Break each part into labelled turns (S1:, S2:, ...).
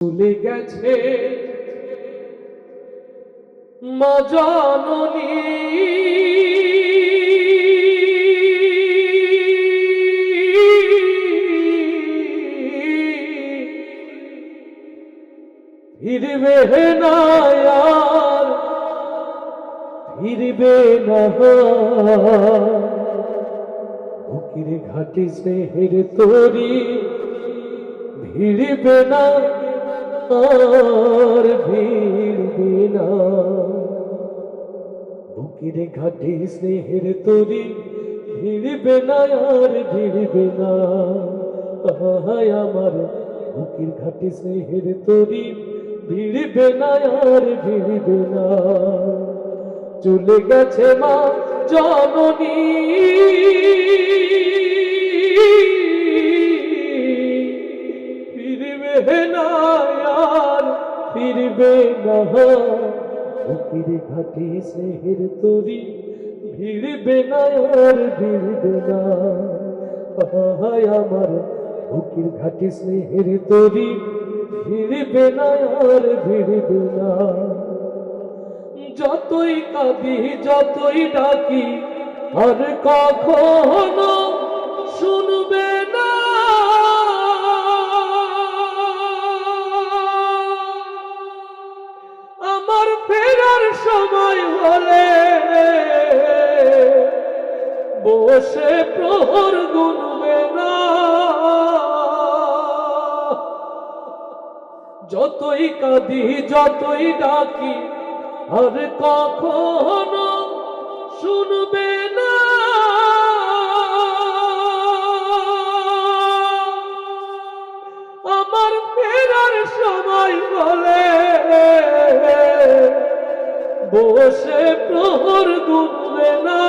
S1: ভুলে গেছে। মা জননী। ফিরবে না ফিরবে না ফকির ঘাটি স্নেহের তরি ভিড়বে না। আর ভিড়বে না বুকের ঘাটে স্নেহের তরি, ভিড়বে না আর ভিড়বে না। আহায় আমার বুকের ঘাটে স্নেহের তরি, ভিড়বে না আর ভিড়বে না। চলে গেছে মা জননী। ফিরবে না ফকির ঘাটে স্নেহের তরি, ভিড়বে না আমার যতই কাঁদি, যতই ডাকি, আর কখনো হলে বসে প্রহর গুনবে না। যতই কাঁদি যতই ডাকি আর কখনো শুনবে না। বসে প্রহর গুনবে না।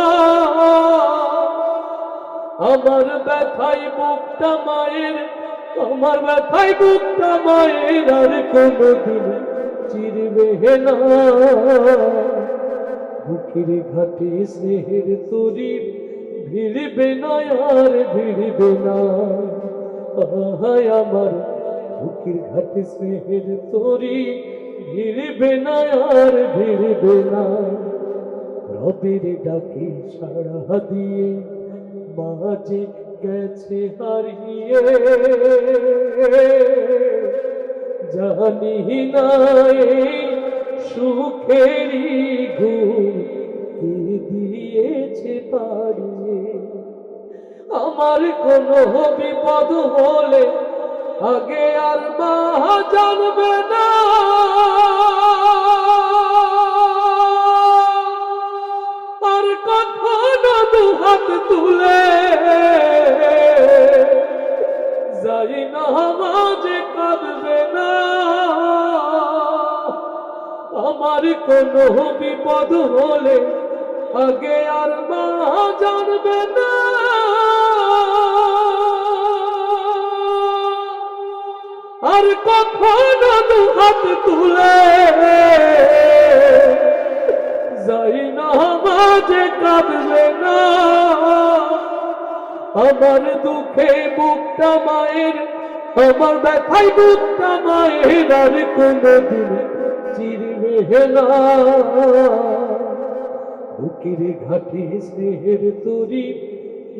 S1: আমার ব্যথাই বুকটা মায়ের, আমার ব্যথাই বুকটা মায়ের আর কোনোদিন চিরবে না। বুকের ঘাটে স্নেহের তরি ভিড়বে না আর ভিড়বে না। আহায় আমার বুকের ঘাটে স্নেহের তরি ভিড়বে না আর ভিড়বে না রবের ডাকে সাড়া দিয়ে মাঝে গেছে হারিয়ে। জানি কে দিয়েছে পারিয়ে আমার কোনো বিপদ হলে আগে আর মা জানবে কখনো দু হাত তুলে। যাই না মাঝে কাঁদবে না। আমার কোনো বিপদ হলে আগে আর মা জানবে না। আর কখনো দু হাত তুলে আমার দুঃখে বুকটা মায়ের, আমার ব্যথাই বুকটা মায়ের, আর কোনদিন চিরবে না। বুকের ঘাটে স্নেহের তরি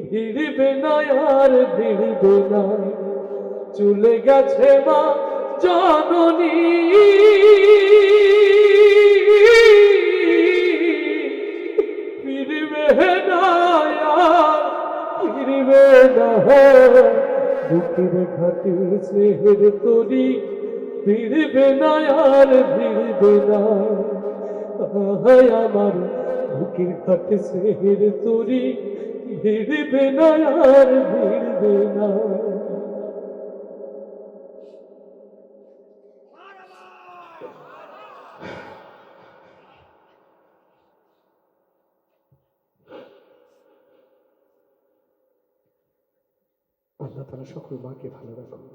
S1: ভিড়বে না, আর ভিড়বে না। চলে গেছে মা না বুকের ঘাটে স্নেহের তরি, ফিরবে না আর ফিরবে না। হায় আমার বুকের ঘাটে স্নেহের তরি, ফিরবে না আর ফিরবে না। আল্লাহ তারা সকল মাকে ভালো রাখুন